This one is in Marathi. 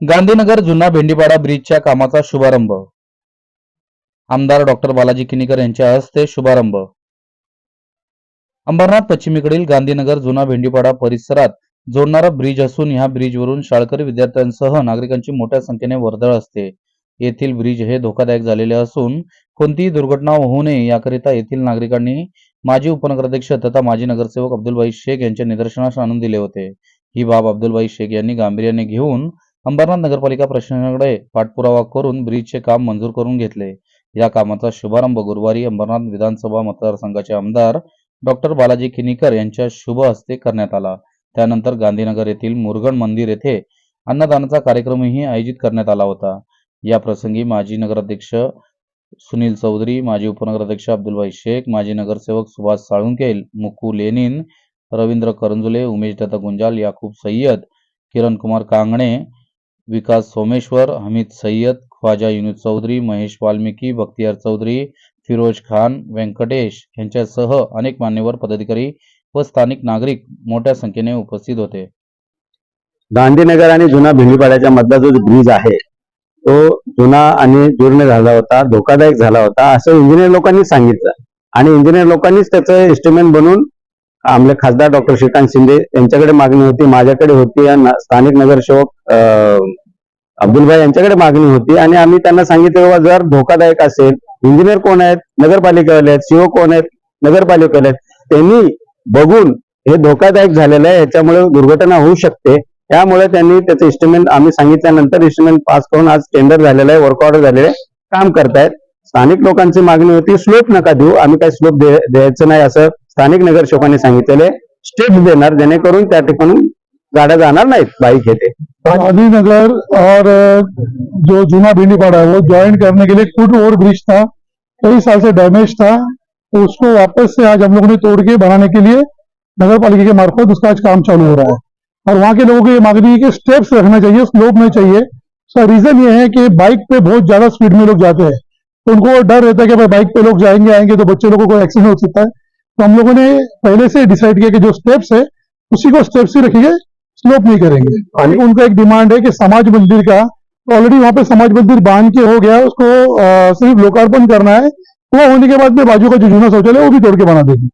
गांधीनगर जुना भेंडीपाडा ब्रिजच्या कामाचा शुभारंभ. आमदार डॉक्टर बालाजी किनीकर यांच्या हस्ते शुभारंभ. अंबरनाथ पश्चिमेकडील गांधीनगर जुना भेंडीपाडा परिसरात जोडणारा ब्रिज असून या ब्रिजवरून शाळकरी विद्यार्थ्यांसह नागरिकांची मोठ्या संख्येने वर्दळ असते. येथील ब्रिज हे धोकादायक झालेले असून कोणतीही दुर्घटना होऊ नये याकरिता येथील नागरिकांनी माजी उपनगराध्यक्ष तथा माजी नगरसेवक अब्दुलबाई शेख यांच्या निदर्शनास आणून दिले होते. ही बाब अब्दुलबाई शेख यांनी गांभीर्याने घेऊन अंबरनाथ नगरपालिका प्रशासनाकडे पाठपुरावा करून ब्रिजचे काम मंजूर करून घेतले. या कामाचा शुभारंभ गुरुवारी अंबरनाथ विधानसभा मतदारसंघाचे आमदार डॉक्टर बालाजी किनीकर यांच्या शुभ हस्ते करण्यात आला. त्यानंतर गांधीनगर येथील मुरगण मंदिर येथे अन्नदानाचा कार्यक्रमही आयोजित करण्यात आला होता. या प्रसंगी माजी नगराध्यक्ष सुनील चौधरी माजी उपनगराध्यक्ष अब्दुलभाई शेख माजी नगरसेवक सुभाष साळुंके मुकू लेनिन रवींद्र करंजुले उमेश दत्ता गुंजाल याकूब सय्यद किरण कुमार कांगणे विकास सोमेश्वर हमीद सय्यद ख्वाजा युनुस चौधरी महेश वाल्मिकी बख्तियार चौधरी फिरोज खान व्यंकटेश यांच्यासह अनेक मान्यवर पदाधिकारी व स्थानिक नागरिक मोठ्या संख्येने उपस्थित होते. गांधीनगर आणि जुना भिंडीपाड्याच्या मधला जो ब्रिज आहे तो जुना आणि जीर्ण झाला होता धोकादायक झाला होता असं इंजिनियर लोकांनी सांगितलं. आणि इंजिनियर लोकांनीच त्याचं एस्टिमेट बनवून आमले खासदार डॉक्टर श्रीकांत शिंदे यांच्याकडे मागणी होती माझ्याकडे होती आणि स्थानिक नगरसेवक अब्दुल अब्दुलभाई यांच्याकडे मागणी होती. आणि आम्ही त्यांना सांगितलं बाबा जर धोकादायक असेल इंजिनियर कोण आहेत? नगरपालिकेवाले आहेत सीओ कोण आहेत? नगरपालिकेवाले आहेत. त्यांनी बघून हे धोकादायक झालेलं आहे याच्यामुळे दुर्घटना होऊ शकते. त्यामुळे त्यांनी त्याचं इस्टिमेंट आम्ही सांगितल्यानंतर इस्टिमेंट पास करून आज टेंडर झालेलं आहे वर्क ऑर्डर झालेलं आहे काम करतायत. स्थानिक लोकांची मागणी होती स्लोप नका देऊ आम्ही काही स्लोप द्यायचं नाही असं स्थानिक नगरसेवकांनी सांगितलेले स्टेप्स देणार जेणेकरून त्या ठिकाणी गाड्या जाणार नाहीत बाईक येते गांधीनगर और जो जूना भिंडीपाड़ा है वो ज्वाइन करने के लिए फुट ओवर ब्रिज था कई साल से डैमेज था तो उसको वापस से आज हम लोगों ने तोड़ के बनाने के लिए नगर पालिका के मार्फत उसका आज काम चालू हो रहा है। और वहाँ के लोगों को ये मांगनी है कि स्टेप्स रखना चाहिए स्लोप नहीं चाहिए। उसका रीजन ये है कि बाइक पे बहुत ज़्यादा स्पीड में लोग जाते हैं। तो उनको डर रहता है कि भाई बाइक पे लोग जाएँगे आएँगे तो बच्चे लोगों को एक्सीडेंट हो सकता है। तो हम लोगों ने पहले से डिसाइड किया कि जो स्टेप्स है उसी को स्टेप्स ही रखेंगे स्लोप नहीं करेंगे। उनका एक डिमांड है कि समाज मंदिर का ऑलरेडी वहाँ पे समाज मंदिर बाँध के हो गया उसको सिर्फ़ लोकार्पण करना है। वो होने के बाद में बाजू का जो जूना शौचालय वो भी तोड़ के बना देंगे।